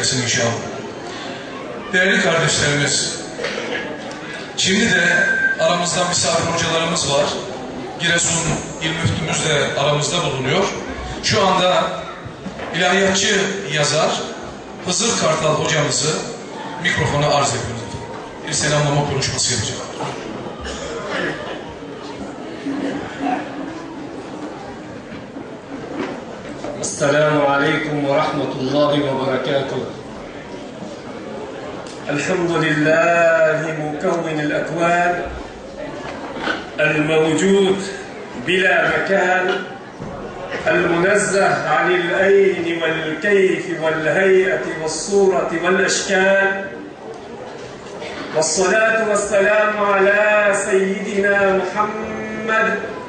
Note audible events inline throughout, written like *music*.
etsin inşallah. Değerli kardeşlerimiz, şimdi de aramızda misafir hocalarımız var. Giresun İl Müftümüz de aramızda bulunuyor. Şu anda ilahiyatçı yazar Hızır Kartal hocamızı mikrofona arz ediyoruz. Bir selamlama konuşması yapacak. السلام عليكم ورحمة الله وبركاته. الحمد لله مكون الأكوان الموجود بلا مكان المنزه عن الأين والكيف والهيئة والصورة والأشكال والصلاة والسلام على سيدنا محمد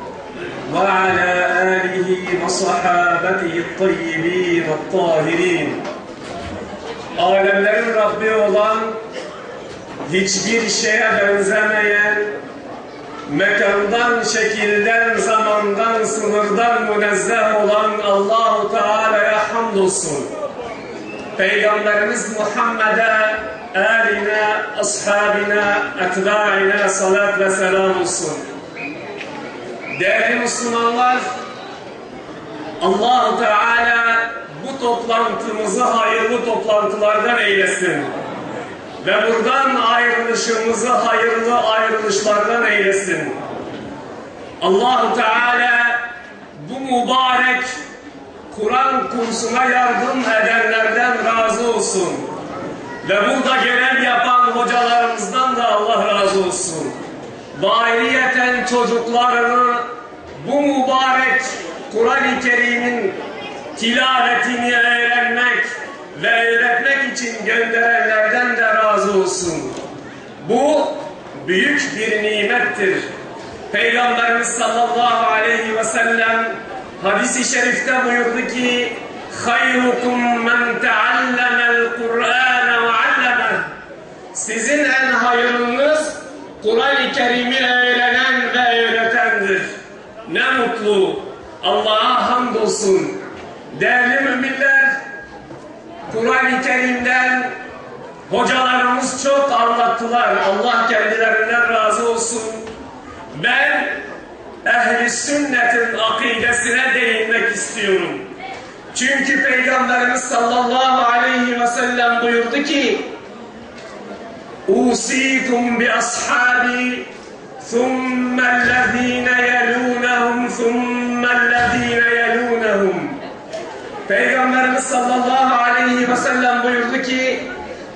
وعلى آله وصحابته الطيبين الطاهرين Alemlerin Rabbi olan, hiçbir şeye benzemeyen, mekandan, şekilden, zamandan, sınırdan münezzeh olan Allahu Teala'ya hamdolsun. Peygamberimiz Muhammed'e, eline, ashabine, etbaine salat ve selam olsun. Değerli Müslümanlar, allah Teala bu toplantımızı hayırlı toplantılardan eylesin. Ve buradan ayrılışımızı hayırlı ayrılışlardan eylesin. allah Teala bu mübarek Kur'an kursuna yardım edenlerden razı olsun. Ve burada görev yapan hocalarımızdan da Allah razı olsun dairiyeten çocuklarını bu mübarek Kur'an-ı Kerim'in tilavetini öğrenmek ve öğretmek için gönderenlerden de razı olsun. Bu büyük bir nimettir. Peygamberimiz sallallahu aleyhi ve sellem hadisi şerifte buyurdu ki hayrukum men teallemel Kur'an ve allemeh sizin en hayırlı hocalarımız çok anlattılar. Allah kendilerinden razı olsun. Ben ehli sünnetin akidesine değinmek istiyorum. Çünkü Peygamberimiz sallallahu aleyhi ve sellem buyurdu ki أوصيكم بأصحابي ثم الذين يلونهم ثم الذين يلونهم Peygamberimiz sallallahu aleyhi ve sellem buyurdu ki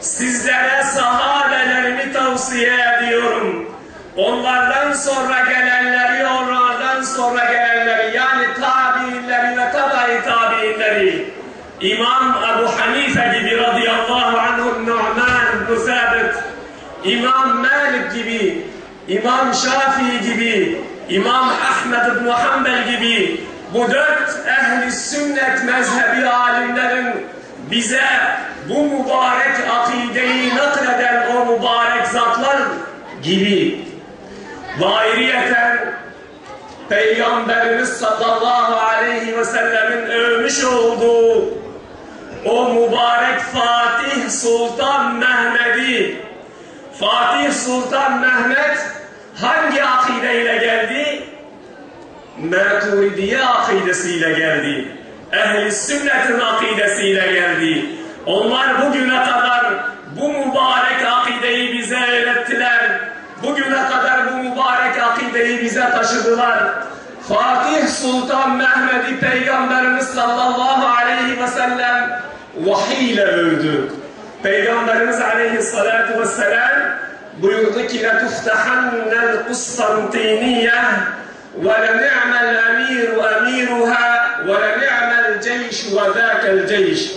sizlere sahabelerimi tavsiye ediyorum. Onlardan sonra gelenleri, onlardan sonra gelenleri yani tabiinleri ve tabi tabiinleri İmam Ebu Hanife gibi radıyallahu anhu Nu'man ibn İmam Malik gibi, İmam Şafii gibi, İmam Ahmed ibn Hanbel gibi bu dört ehli sünnet mezhebi alimlerin bize bu mübarek akideyi nakleden o mübarek zatlar gibi vairiyeten Peygamberimiz sallallahu aleyhi ve sellemin övmüş olduğu o mübarek Fatih Sultan Mehmet'i Fatih Sultan Mehmet hangi akideyle geldi? Maturidiye akidesiyle geldi Ehli sünnetin akidesiyle geldi. Onlar bugüne kadar bu mübarek akideyi bize öğrettiler. Bugüne kadar bu mübarek akideyi bize taşıdılar. Fatih Sultan Mehmet'i Peygamberimiz sallallahu aleyhi ve sellem vahiy ile övdü. Peygamberimiz aleyhissalatu vesselam buyurdu ki لَتُفْتَحَنَّ الْقُسْطَنْطِينِيَّةِ وَلَنِعْمَ الْاَمِيرُ اَمِيرُهَا وَلَنِعْمَ ve zâkel ceyş.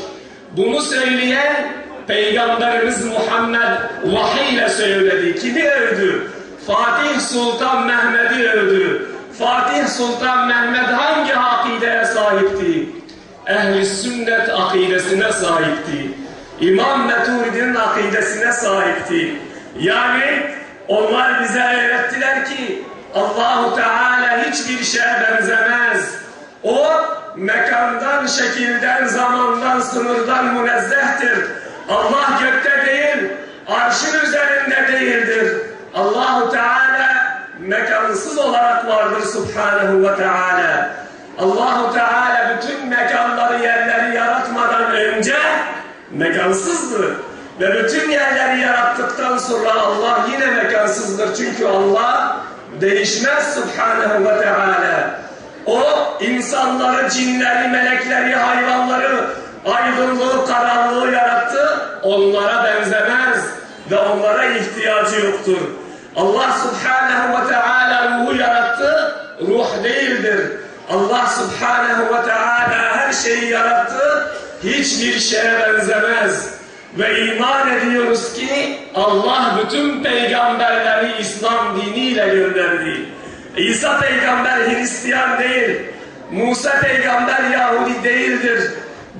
Bunu söyleyen Peygamberimiz Muhammed vahiy ile söyledi. Kimi övdü? Fatih Sultan Mehmet'i övdü. Fatih Sultan Mehmet hangi akideye sahipti? Ehli sünnet akidesine sahipti. İmam Meturidi'nin akidesine sahipti. Yani onlar bize öğrettiler ki Allahu Teala hiçbir şeye benzemez. O mekandan, şekilden, zamandan, sınırdan münezzehtir. Allah gökte değil, arşın üzerinde değildir. Allahu Teala mekansız olarak vardır Subhanahu ve Teala. Allahu Teala bütün mekanları yerleri yaratmadan önce mekansızdır. Ve bütün yerleri yarattıktan sonra Allah yine mekansızdır. Çünkü Allah değişmez Subhanahu ve Teala. O insanları, cinleri, melekleri, hayvanları, aydınlığı, karanlığı yarattı. Onlara benzemez ve onlara ihtiyacı yoktur. Allah Subhanahu ve Teala ruhu yarattı, ruh değildir. Allah Subhanahu ve Teala her şeyi yarattı, hiçbir şeye benzemez. Ve iman ediyoruz ki Allah bütün peygamberleri İslam diniyle gönderdi. İsa peygamber Hristiyan değil, Musa peygamber Yahudi değildir.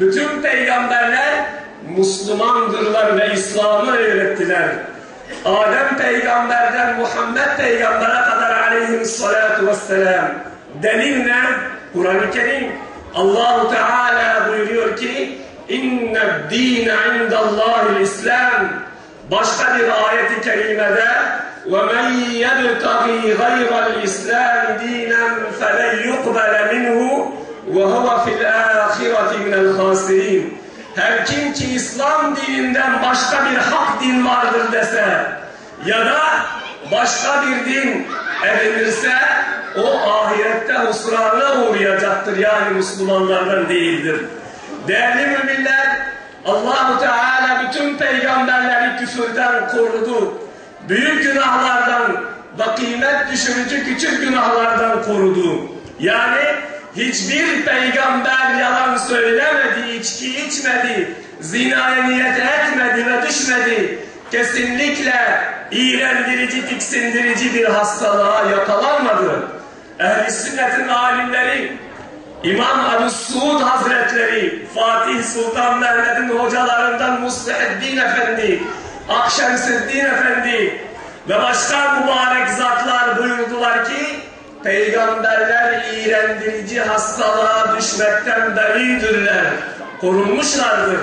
Bütün peygamberler Müslümandırlar ve İslam'ı öğrettiler. Adem peygamberden Muhammed peygambere kadar aleyhissalatu vesselam. Delil ne? Kur'an-ı Kerim. Allahu Teala buyuruyor ki İnne dîne indallâhil İslam. Başka bir ayeti kerimede وَمَنْ يَبْتَغِي غَيْرَ الْإِسْلَامِ دِينًا فَلَنْ يُقْبَلَ مِنْهُ وَهُوَ فِي الْآخِرَةِ مِنَ الْخَاسِرِينَ Her kim ki İslam dininden başka bir hak din vardır dese ya da başka bir din edinirse o ahirette husrana uğrayacaktır yani Müslümanlardan değildir. Değerli müminler Allahu Teala bütün peygamberleri küfürden korudu. Büyük günahlardan ve kıymet düşürücü küçük günahlardan korudu. Yani hiçbir peygamber yalan söylemedi, içki içmedi, zinaya niyet etmedi ve düşmedi. Kesinlikle iğrendirici, tiksindirici bir hastalığa yakalanmadı. Ehl-i sünnetin alimleri İmam Ali Suud Hazretleri, Fatih Sultan Mehmet'in hocalarından Musliheddin Efendi, Akşemseddin Efendi ve başka mübarek zatlar buyurdular ki Peygamberler iğrendirici hastalığa düşmekten beridirler, korunmuşlardır.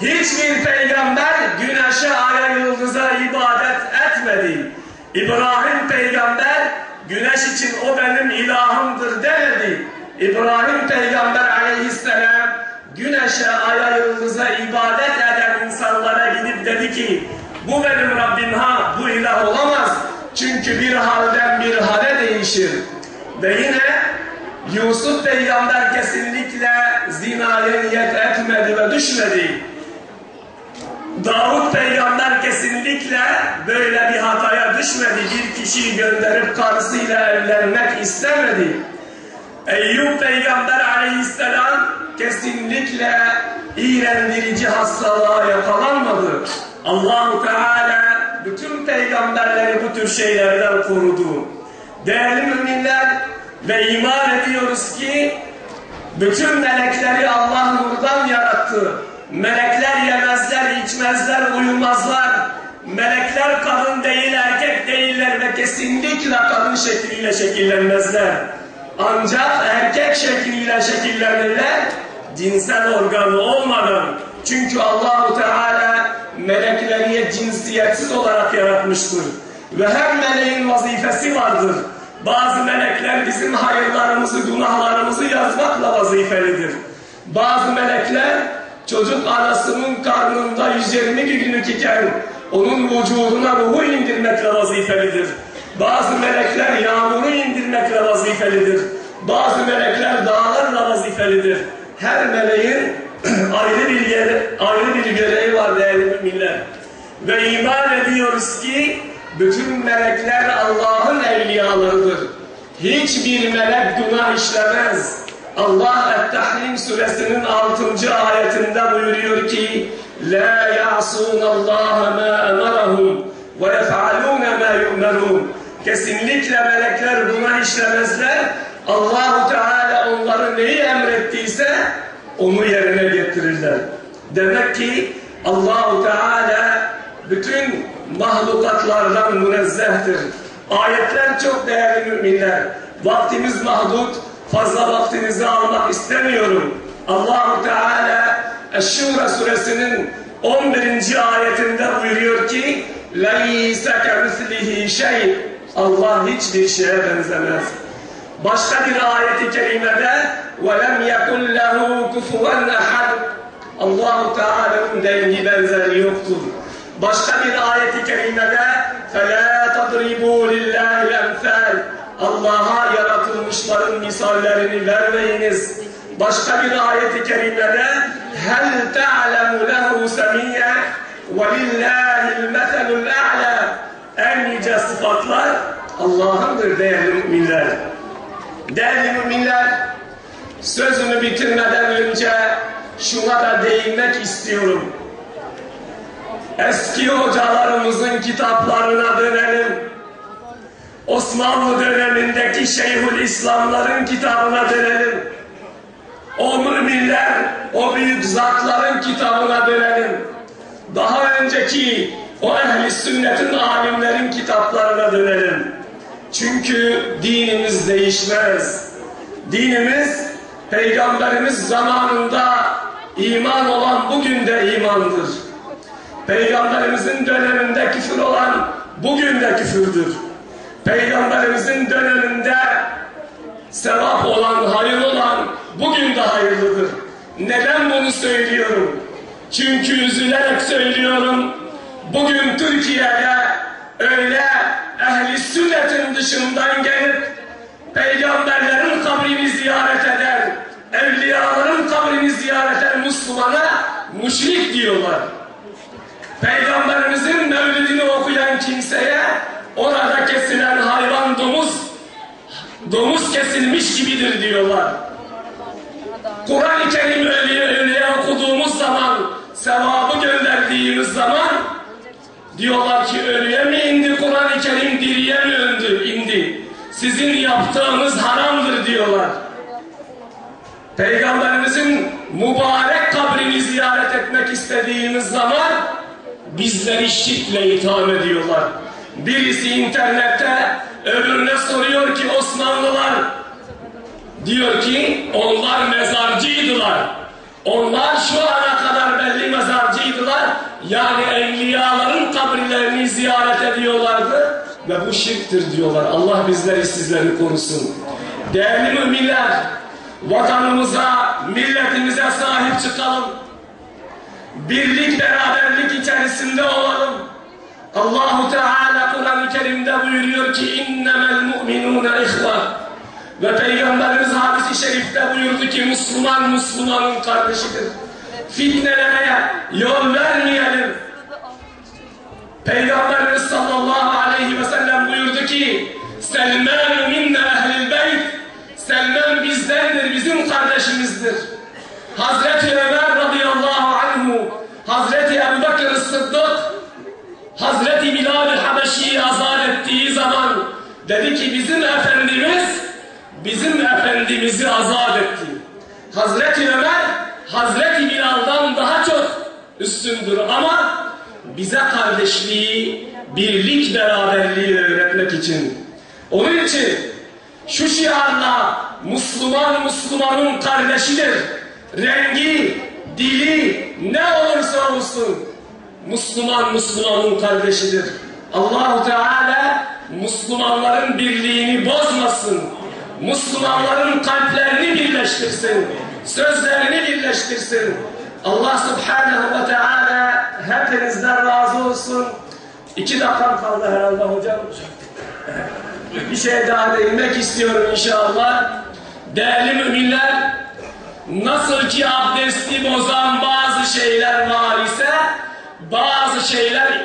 Hiçbir peygamber güneşe, aya, yıldıza ibadet etmedi. İbrahim peygamber güneş için o benim ilahımdır demedi. İbrahim peygamber aleyhisselam güneşe, aya, yıldıza ibadet eden insanlara gidip dedi ki bu benim Rabbim ha bu ilah olamaz. Çünkü bir halden bir hale değişir. Ve yine Yusuf peygamber kesinlikle zinaya niyet etmedi ve düşmedi. Davut peygamber kesinlikle böyle bir hataya düşmedi. Bir kişiyi gönderip karısıyla evlenmek istemedi. Eyyub peygamber aleyhisselam kesinlikle iğrendirici hastalığa yakalanmadı. Allahu Teala bütün peygamberleri bu tür şeylerden korudu. Değerli müminler ve iman ediyoruz ki bütün melekleri Allah nurdan yarattı. Melekler yemezler, içmezler, uyumazlar. Melekler kadın değil, erkek değiller ve kesinlikle kadın şekliyle şekillenmezler. Ancak erkek şekliyle şekillenirler, cinsel organı olmadan. Çünkü Allahu Teala melekleri cinsiyetsiz olarak yaratmıştır. Ve her meleğin vazifesi vardır. Bazı melekler bizim hayırlarımızı, günahlarımızı yazmakla vazifelidir. Bazı melekler çocuk anasının karnında 120 günlük iken onun vücuduna ruhu indirmekle vazifelidir. Bazı melekler yağmuru indirmekle vazifelidir. Bazı melekler dağlarla vazifelidir. Her meleğin *clears throat* ayrı bir yere, ayrı bir görevi var değerli müminler. Ve iman ediyoruz ki bütün melekler Allah'ın evliyalarıdır. Hiçbir melek günah işlemez. Allah Et-Tahrim suresinin 6. ayetinde buyuruyor ki La ya'sun Allah ma emarahum ve yef'alun ma yu'merun. Kesinlikle melekler günah işlemezler. Allahu Teala onları neyi emrettiyse onu yerine getirirler. Demek ki Allahu Teala bütün mahlukatlardan münezzehtir. Ayetler çok değerli müminler. Vaktimiz mahdut. Fazla vaktinizi almak istemiyorum. Allahu Teala Eş-Şura suresinin 11. ayetinde buyuruyor ki لَيْسَ كَمِثْلِهِ şey Allah hiçbir şeye benzemez. Başka bir ayeti kerimede وَلَمْ يَكُنْ لَهُ كُفُوًا اَحَدٍ Allah-u Teala'nın dengi benzeri yoktur. Başka bir ayeti kerimede فَلَا تَضْرِبُوا لِلّٰهِ الْاَمْثَالِ Allah'a yaratılmışların misallerini vermeyiniz. Başka bir ayeti kerimede هَلْ تَعْلَمُ لَهُ سَمِيًّا وَلِلَّهِ الْمَثَلُ الْاَعْلَى En yüce sıfatlar Allah'ındır değerli müminler. Değerli müminler, sözümü bitirmeden önce şuna da değinmek istiyorum. Eski hocalarımızın kitaplarına dönelim. Osmanlı dönemindeki Şeyhül İslamların kitabına dönelim. O müminler, o büyük zatların kitabına dönelim. Daha önceki o ehli sünnetin alimlerin kitaplarına dönelim. Çünkü dinimiz değişmez. Dinimiz Peygamberimiz zamanında iman olan bugün de imandır. Peygamberimizin döneminde küfür olan bugün de küfürdür. Peygamberimizin döneminde sevap olan, hayır olan bugün de hayırlıdır. Neden bunu söylüyorum? Çünkü üzülerek söylüyorum. Bugün Türkiye'de öyle ehli sünnetin dışından gelip peygamberlerin kabrini ziyaret eder, evliyaların kabrini ziyaret eder Müslümana müşrik diyorlar. Peygamberimizin mevlidini okuyan kimseye orada kesilen hayvan domuz domuz kesilmiş gibidir diyorlar. Kur'an-ı Kerim ölüye okuduğumuz zaman sevabı gönderdiğimiz zaman diyorlar ki ölüye mi indi Kerim diriye mi öndü indi. Sizin yaptığınız haramdır diyorlar. Peygamberimizin mübarek kabrini ziyaret etmek istediğimiz zaman bizleri şirkle itham ediyorlar. Birisi internette öbürüne soruyor ki Osmanlılar diyor ki onlar mezarcıydılar. Onlar şu ana kadar belli mezarcıydılar. Yani kabirlerini ziyaret ediyorlardı. Ve bu şirktir diyorlar. Allah bizleri sizleri korusun. Değerli müminler, vatanımıza, milletimize sahip çıkalım. Birlik, beraberlik içerisinde olalım. Allahu Teala Kur'an-ı Kerim'de buyuruyor ki innemel mu'minune ihvan. Ve Peygamberimiz hadisi şerifte buyurdu ki Müslüman Müslümanın kardeşidir. Fitnelere yol vermeyelim. Peygamberimiz sallallahu aleyhi ve sellem buyurdu ki Selman minne ehlil beyt Selman bizdendir, bizim kardeşimizdir. Hazreti Ömer radıyallahu anhu Hazreti Ebu Bekir Sıddık Hazreti Bilal-i Habeşi'yi azat ettiği zaman dedi ki bizim Efendimiz bizim Efendimiz'i azat etti. Hazreti Ömer Hazreti Bilal'dan daha çok üstündür ama bize kardeşliği, birlik, beraberliği öğretmek için. Onun için şu şiarla Müslüman Müslümanın kardeşidir. Rengi, dili ne olursa olsun Müslüman Müslümanın kardeşidir. Allahu Teala Müslümanların birliğini bozmasın. Müslümanların kalplerini birleştirsin. Sözlerini birleştirsin. Allah Subhanahu ve Teala hepinizden razı olsun. İki dakikam kaldı herhalde hocam. Bir şey daha değinmek istiyorum inşallah. Değerli müminler, nasıl ki abdesti bozan bazı şeyler var ise, bazı şeyler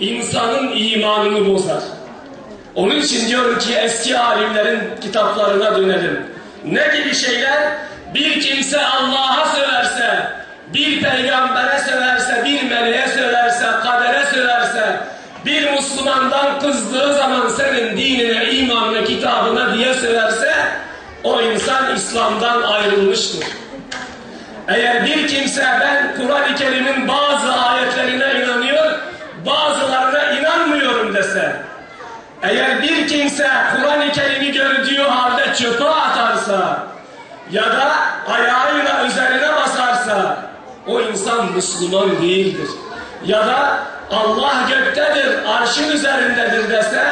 insanın imanını bozar. Onun için diyorum ki eski alimlerin kitaplarına dönelim. Ne gibi şeyler? Bir kimse Allah'a söverse, bir peygambere söverse, bir meleğe söverse, kadere söverse, bir Müslümandan kızdığı zaman senin dinine, imanına, kitabına diye söverse, o insan İslam'dan ayrılmıştır. Eğer bir kimse ben Kur'an-ı Kerim'in bazı ayetlerine inanıyor, bazılarına inanmıyorum dese, eğer bir kimse Kur'an-ı Kerim'i gördüğü halde çöpe atarsa ya da ayağıyla üzerine basarsa o insan Müslüman değildir. Ya da Allah göktedir, arşın üzerindedir dese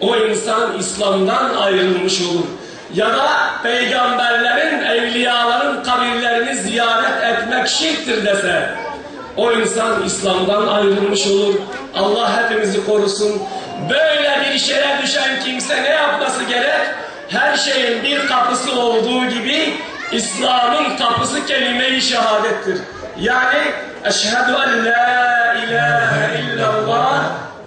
o insan İslam'dan ayrılmış olur. Ya da peygamberlerin, evliyaların kabirlerini ziyaret etmek şirktir dese o insan İslam'dan ayrılmış olur. Allah hepimizi korusun. Böyle bir şeye düşen kimse ne yapması gerek? Her şeyin bir kapısı olduğu gibi İslam'ın kapısı kelime-i şehadettir. Yani eşhedü en la ilahe illallah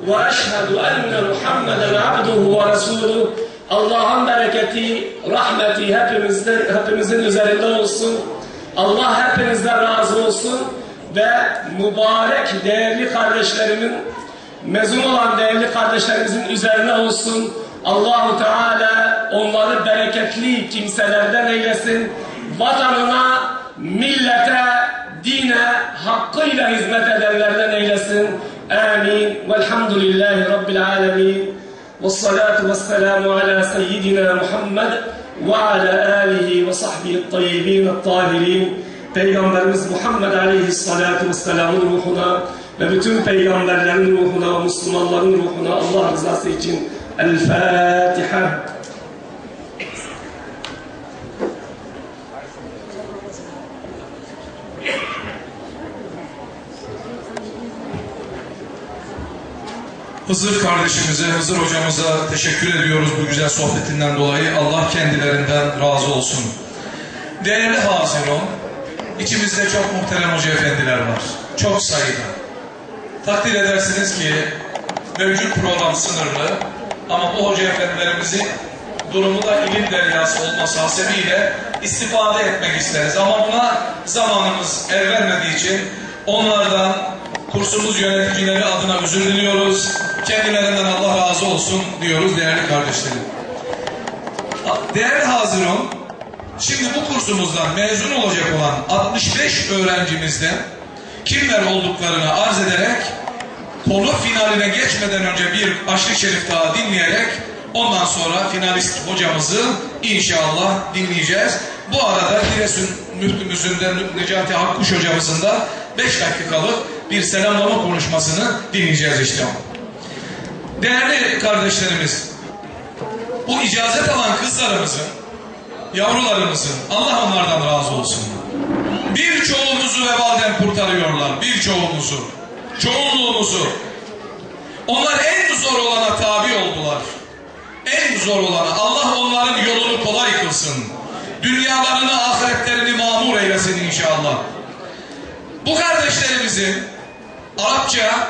ve eşhedü enne Muhammeden abduhu ve resuluhu. Allah'ın bereketi, rahmeti hepimizde, hepimizin üzerinde olsun. Allah hepinizden razı olsun ve mübarek değerli kardeşlerimin mezun olan değerli kardeşlerimizin üzerine olsun. Allahu Teala onları bereketli kimselerden eylesin. Vatanına, millete, dine hakkıyla hizmet edenlerden eylesin. Amin. Velhamdülillahi Rabbil alemin. والصلاة والسلام على سيدنا محمد وعلى آله وصحبه الطيبين الطاهرين Peygamberimiz Muhammed Aleyhisselatü Vesselam'ın ruhuna ve bütün peygamberlerin ruhuna ve Müslümanların ruhuna Allah rızası için El Fatiha. Hızır kardeşimize, Hızır hocamıza teşekkür ediyoruz bu güzel sohbetinden dolayı. Allah kendilerinden razı olsun. Değerli Haziron, içimizde çok muhterem hoca efendiler var. Çok sayıda. Takdir edersiniz ki mevcut program sınırlı ama bu hoca efendilerimizin durumu da ilim deryası olması hasebiyle istifade etmek isteriz. Ama buna zamanımız el vermediği için onlardan kursumuz yöneticileri adına özür diliyoruz. Kendilerinden Allah razı olsun diyoruz değerli kardeşlerim. Değerli Hazirun, şimdi bu kursumuzdan mezun olacak olan 65 öğrencimizden kimler olduklarını arz ederek konu finaline geçmeden önce bir aşırı şerif daha dinleyerek ondan sonra finalist hocamızı inşallah dinleyeceğiz. Bu arada Giresun müftümüzün de Necati Hakkuş hocamızın da 5 dakikalık bir selamlama konuşmasını dinleyeceğiz işte. Değerli kardeşlerimiz, bu icazet alan kızlarımızın, yavrularımızın, Allah onlardan razı olsun. Birçoğumuzu vebalden kurtarıyorlar, birçoğumuzu, çoğunluğumuzu. Onlar en zor olana tabi oldular. En zor olana. Allah onların yolunu kolay kılsın. Dünyalarını, ahiretlerini mamur eylesin inşallah. Bu kardeşlerimizin Arapça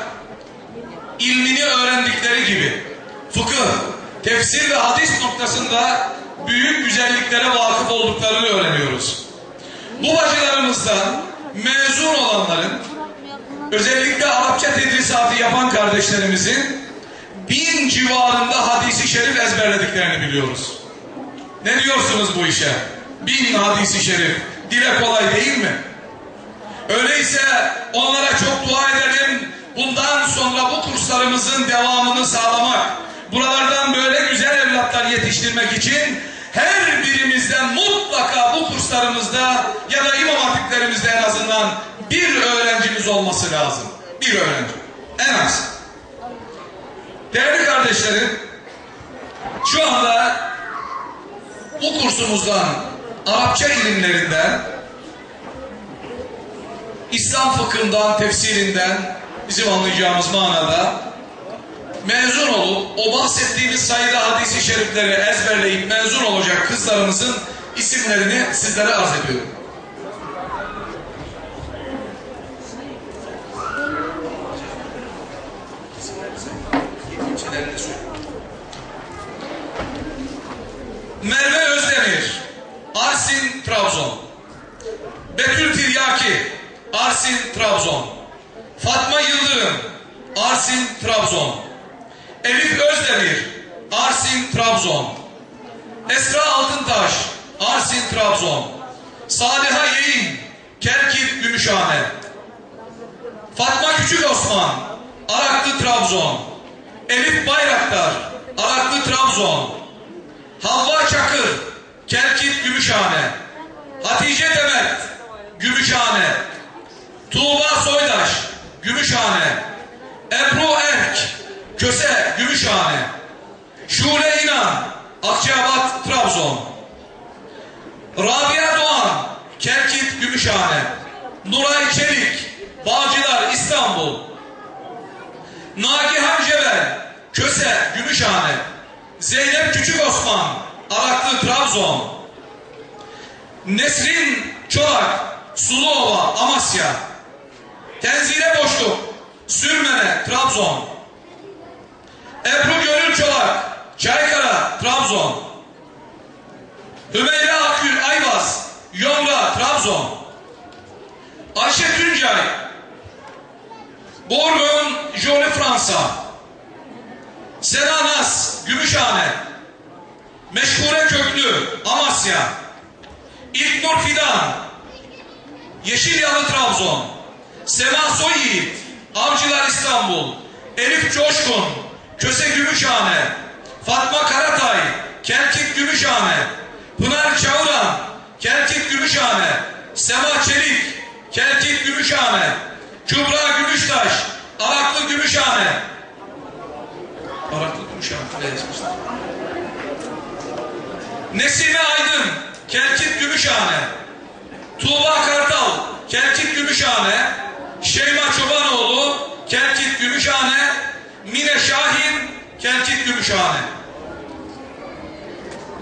ilmini öğrendikleri gibi fıkıh, tefsir ve hadis noktasında büyük güzelliklere vakıf olduklarını öğreniyoruz. Bu bacılarımızdan mezun olanların özellikle Arapça tedrisatı yapan kardeşlerimizin bin civarında hadisi şerif ezberlediklerini biliyoruz. Ne diyorsunuz bu işe? Bin hadisi şerif. Dile kolay değil mi? Öyleyse onlara çok dua edelim. Bundan sonra bu kurslarımızın devamını sağlamak, buralardan böyle güzel evlatlar yetiştirmek için her birimizden mutlaka bu kurslarımızda ya da imam hatiplerimizde en azından bir öğrencimiz olması lazım. Bir öğrenci. En az. Değerli kardeşlerim, şu anda bu kursumuzdan Arapça ilimlerinden İslam fıkhından, tefsirinden bizim anlayacağımız manada mezun olup o bahsettiğimiz sayıda hadisi şerifleri ezberleyip mezun olacak kızlarımızın isimlerini sizlere arz ediyorum. Merve Özdemir, Arsin, Trabzon. Betül Tiryaki, Arsin, Trabzon. Fatma Yıldırım, Arsin, Trabzon. Elif Özdemir, Arsin, Trabzon. Esra Altıntaş, Arsin, Trabzon. Saliha Yeğin, Kerkit, Gümüşhane. Fatma Küçük Osman, Araklı, Trabzon. Elif Bayraktar, Araklı, Trabzon. Havva Çakır, Kerkit, Gümüşhane. Hatice Demet, Gümüşhane. Tuğba Soydaş, Gümüşhane. Ebru Erk, Köse, Gümüşhane. Şule İnan, Akçabat, Trabzon. Rabia Doğan, Kerkit, Gümüşhane. Nuray Çelik, Bağcılar, İstanbul. Nagihan Cebel, Köse, Gümüşhane. Zeynep Küçük Osman, Araklı, Trabzon. Nesrin Çolak, Suluova, Amasya. Tenzile Boşluk, Sürmene, Trabzon. Ebru Gönül Çolak, Çaykara, Trabzon. Hümeyra Akgül Ayvaz, Yomra, Trabzon. Ayşe Tuncay, Borgon, Joli Fransa. Sena Nas, Gümüşhane. Meşhure Köklü, Amasya. İlknur Fidan, Yeşilyalı Trabzon. Sema Soyyiğit, Avcılar İstanbul. Elif Coşkun, Köse Gümüşhane. Fatma Karatay, Kelkit Gümüşhane. Pınar Çağıran, Kelkit Gümüşhane. Sema Çelik, Kelkit Gümüşhane. Kübra Gümüştaş, Araklı Gümüşhane. Araklı Gümüşhane. Nesime Aydın, Kelkit Gümüşhane. Tuğba Kartal, Kelkit Gümüşhane. Şeyma Çobanoğlu, Kelkit Gümüşhane. Mine Şahin, Kelkit Gümüşhane.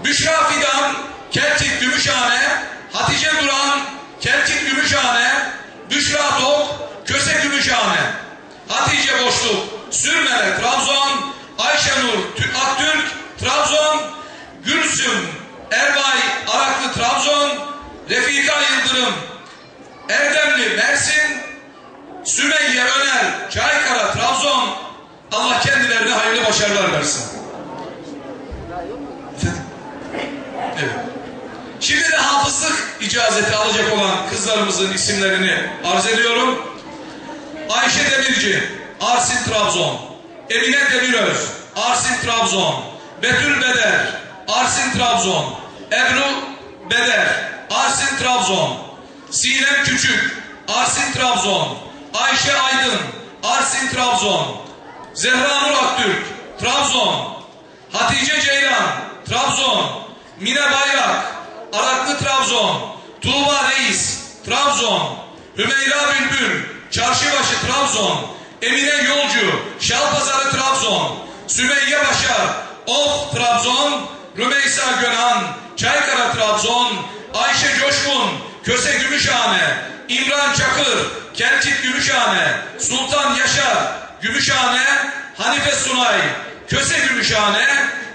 Büşra Fidan, Kelkit Gümüşhane. Hatice Duran, Kelkit Gümüşhane. Büşra Tok, Köse Gümüşhane. Hatice Boşluk, Sürmele, Trabzon. Ayşenur Tü- Aktürk, Trabzon. Gülsüm, Erbay, Araklı, Trabzon. Refika Yıldırım, Erdemli, Mersin. Sümeyye Öner, Çaykara, Trabzon. Allah kendilerine hayırlı başarılar versin. Evet. Şimdi de hafızlık icazeti alacak olan kızlarımızın isimlerini arz ediyorum. Ayşe Demirci, Arsin Trabzon. Emine Demiröz, Arsin Trabzon. Betül Beder, Arsin Trabzon. Ebru Beder, Arsin Trabzon. Sinem Küçük, Arsin Trabzon. Ayşe Aydın, Arsin Trabzon. Zehra Nur Aktürk, Trabzon. Hatice Ceylan, Trabzon. Mine Bayrak, Araklı Trabzon. Tuğba Reis, Trabzon. Hümeyra Bülbül, Çarşıbaşı Trabzon. Emine Yolcu, Şalpazarı Trabzon. Sümeyye Başar, Of Trabzon. Rümeysa Gönhan, Çaykara Trabzon. Ayşe Coşkun, Köse Gümüşhane. İmran Çakır, Kelkit Gümüşhane. Sultan Yaşar, Gümüşhane. Hanife Sunay, Köse Gümüşhane.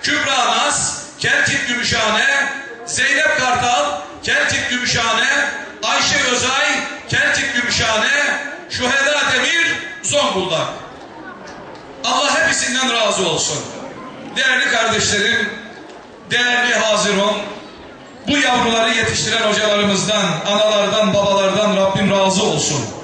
Kübra Naz, Kelkit Gümüşhane. Zeynep Kartal, Kelkit Gümüşhane. Ayşe Özay, Kelkit Gümüşhane. Şüheda Demir, Zonguldak. Allah hepsinden razı olsun. Değerli kardeşlerim, değerli Haziron, bu yavruları yetiştiren hocalarımızdan, analardan, babalardan Rabbim razı olsun.